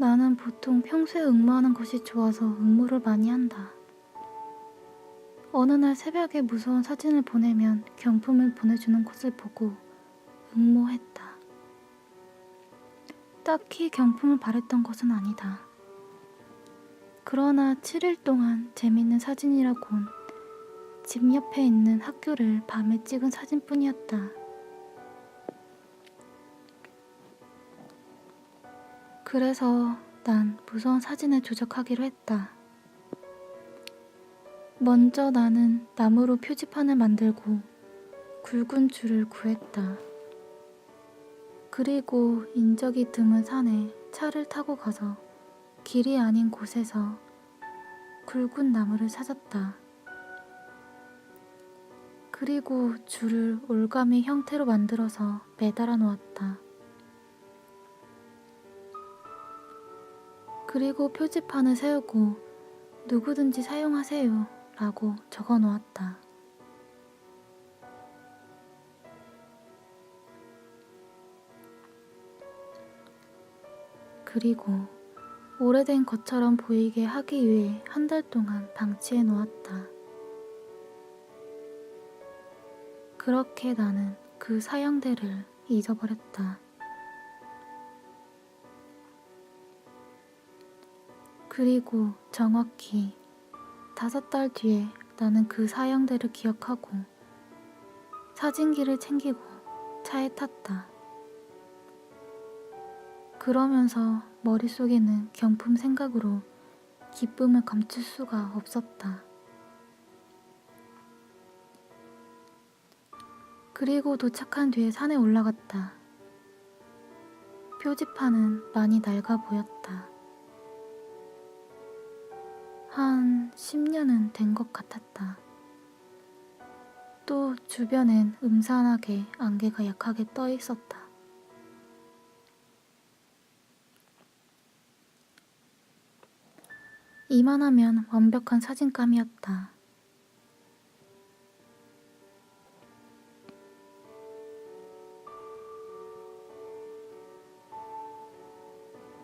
나는 보통 평소에 응모하는 것이 좋아서 응모를 많이 한다. 어느 날 새벽에 무서운 사진을 보내면 경품을 보내주는 것을 보고 응모했다. 딱히 경품을 바랬던 것은 아니다. 그러나 7일 동안 재밌는 사진이라곤 집 옆에 있는 학교를 밤에 찍은 사진뿐이었다. 그래서 난 무서운 사진을 조작하기로 했다. 먼저 나는 나무로 표지판을 만들고 굵은 줄을 구했다. 그리고 인적이 드문 산에 차를 타고 가서 길이 아닌 곳에서 굵은 나무를 찾았다. 그리고 줄을 올가미 형태로 만들어서 매달아 놓았다. 그리고 표지판을 세우고 누구든지 사용하세요 라고 적어 놓았다. 그리고 오래된 것처럼 보이게 하기 위해 한 달 동안 방치해 놓았다. 그렇게 나는 그 사형대를 잊어버렸다. 그리고 정확히 다섯 달 뒤에 나는 그 사형대를 기억하고 사진기를 챙기고 차에 탔다. 그러면서 머릿속에는 경품 생각으로 기쁨을 감출 수가 없었다. 그리고 도착한 뒤에 산에 올라갔다. 표지판은 많이 낡아 보였다. 한 10년은 된 것 같았다. 또 주변엔 음산하게 안개가 약하게 떠 있었다. 이만하면 완벽한 사진감이었다.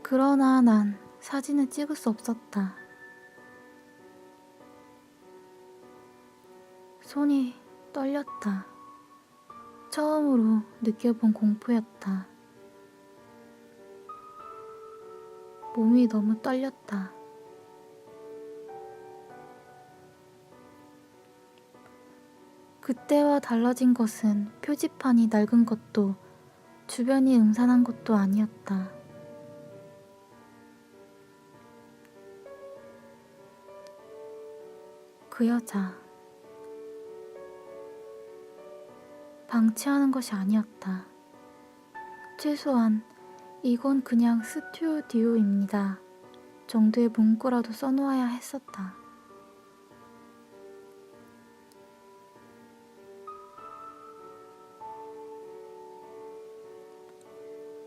그러나 난 사진을 찍을 수 없었다. 손이 떨렸다. 처음으로 느껴본 공포였다. 몸이 너무 떨렸다. 그때와 달라진 것은 표지판이 낡은 것도 주변이 음산한 것도 아니었다. 그 여자. 방치하는 것이 아니었다. 최소한 이건 그냥 스튜디오입니다. 정도의 문구라도 써놓아야 했었다.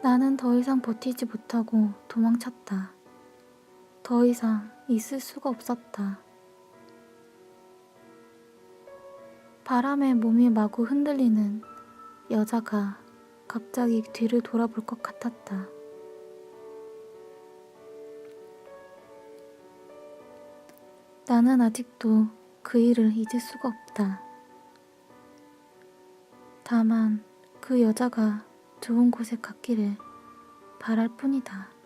나는 더 이상 버티지 못하고 도망쳤다. 더 이상 있을 수가 없었다. 바람에 몸이 마구 흔들리는 여자가 갑자기 뒤를 돌아볼 것 같았다. 나는 아직도 그 일을 잊을 수가 없다. 다만 그 여자가 좋은 곳에 갔기를 바랄 뿐이다.